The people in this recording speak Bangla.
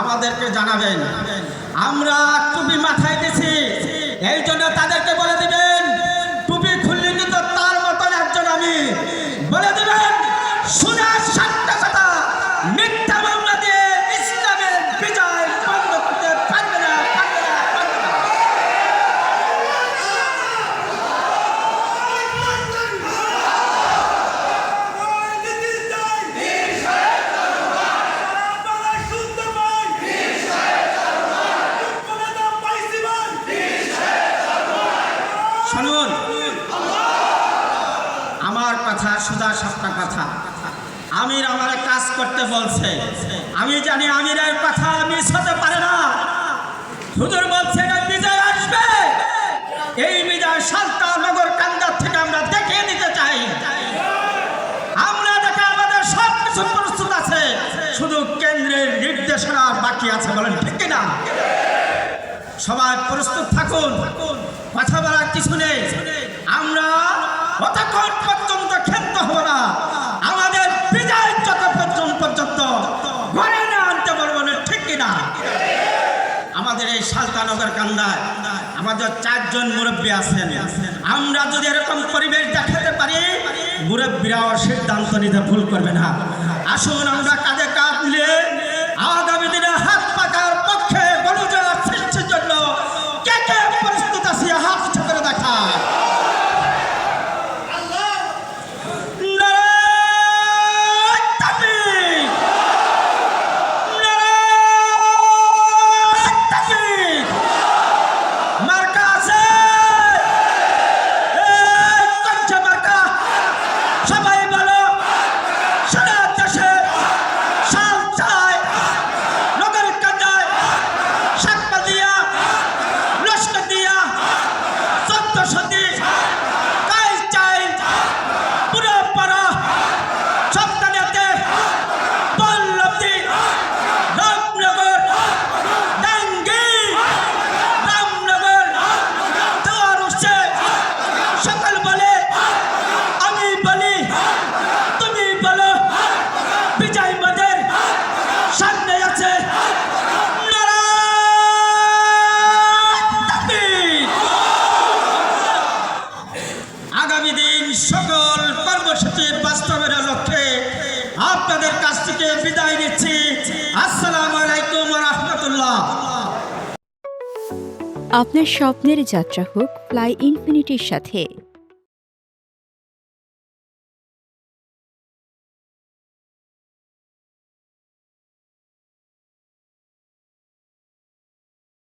আমাদেরকে জানাবেন। আমরা টুপি মাথায় দিছি এই জন্য তাদেরকে শুনুন। আমার কথা সুদা সপ্তাহ কথা। আমির আমার কাজ করতে বলছে। আমি জানি আমিরের কথা মিস হতে পারে না। হুজুর বলছে এটা বিজয় আসবে। এই বিজয় সালতা নগর কান্দার থেকে আমরা দেখিয়ে নিতে চাই। আমরা দেখে আমাদের সব কিছু প্রস্তুত আছে। শুধু কেন্দ্রের নির্দেশনা বাকি আছে বলেন, ঠিক না সবাই প্রস্তুত থাকুন। কথা বলার কিছু নেই। আমরা অতক্ষণ পর্যন্ত ক্ষেত্র হব না। আমাদের বিজয় যত পর্যন্ত পর্যন্ত ঘরে না আনতে পারব না, ঠিক কিনা? আমাদের এই সালতানগর কান্দায় আমাদের চারজন মুরব্বী আছেন। আমরা যদি এরকম পরিবেশ দেখাতে পারি, মুরব্বীরাও সিদ্ধান্ত নিতে ভুল করবে না। আসুন আমরা সবাই বলো সারা দেশে শাল চায় নগর কান্দায় দিয়া লস্কর দিয়া চোদ্দ সতী বাস্তবের লক্ষ্যে আপনাদের কাছ থেকে বিদায় নিচ্ছি। আসসালাম আলাইকুম রহমতুল্লাহ। আপনার স্বপ্নের যাত্রা হোক ফ্লাই ইনফিনিটির সাথে